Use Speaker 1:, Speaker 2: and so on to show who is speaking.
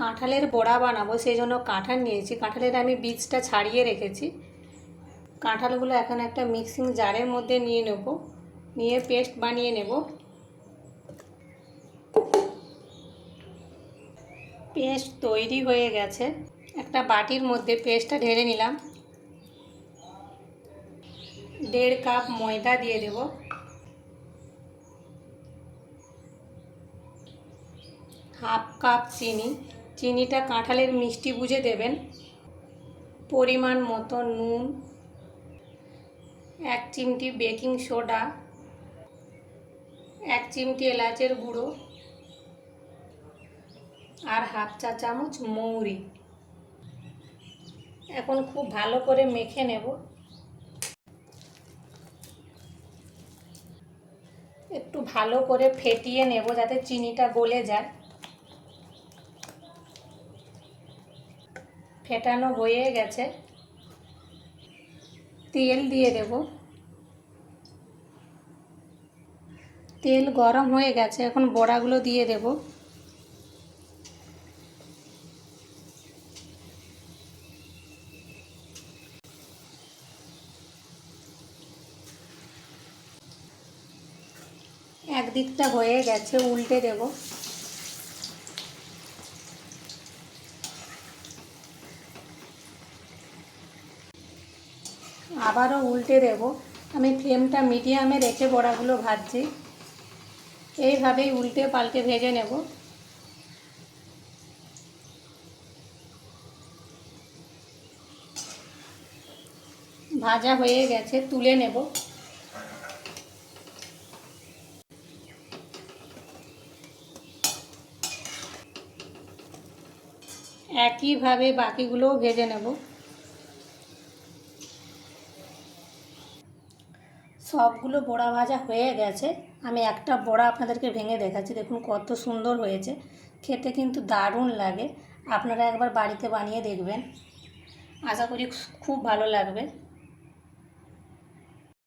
Speaker 1: কাঁঠালের বড়া বানাবো, সেই জন্য কাঁঠাল নিয়েছি। কাঁঠালের আমি বীজটা ছাড়িয়ে রেখেছি। কাঁঠালগুলো এখন একটা মিক্সিং জারের মধ্যে নিয়ে নেব। নিয়ে পেস্ট বানিয়ে নেব। পেস্ট তৈরি হয়ে গেছে। একটা বাটির মধ্যে পেস্টটা ঢেলে নিলাম। দেড় কাপ ময়দা দিয়ে দেব। হাফ কাপ চিনি। চিনিটা কাঁঠালের মিষ্টি বুঝে দেবেন। পরিমাণ মতো নুন, এক চিমটি বেকিং সোডা, এক চিমটি এলাচের গুঁড়ো আর হাফ চা চামচ মৌরি। এখন খুব ভালো করে মেখে নেব। একটু ভালো করে ফেটিয়ে নেব যাতে চিনিটা গলে যায়। ফেটানো হয়ে গেছে। তেল দিয়ে দেব। তেল গরম হয়ে গেছে, এখন বড়াগুলো দিয়ে দেব। একদিকটা হয়ে গেছে, উল্টে দেব। আবারও উল্টে দেব। আমি ফ্লেমটা মিডিয়ামে রেখে বড়াগুলো ভাজছি। এইভাবেই উল্টে পাল্টে ভেজে নেব। ভাজা হয়ে গেছে, তুলে নেব। একইভাবে বাকিগুলোও ভেজে নেব। সবগুলো বড়া ভাজা হয়ে গেছে। আমি একটা বড়া আপনাদেরকে ভেঙে দেখাচ্ছি। দেখুন কত সুন্দর হয়েছে। খেতে কিন্তু দারুণ লাগে। আপনারা একবার বাড়িতে বানিয়ে দেখবেন। আশা করি খুব ভালো লাগবে।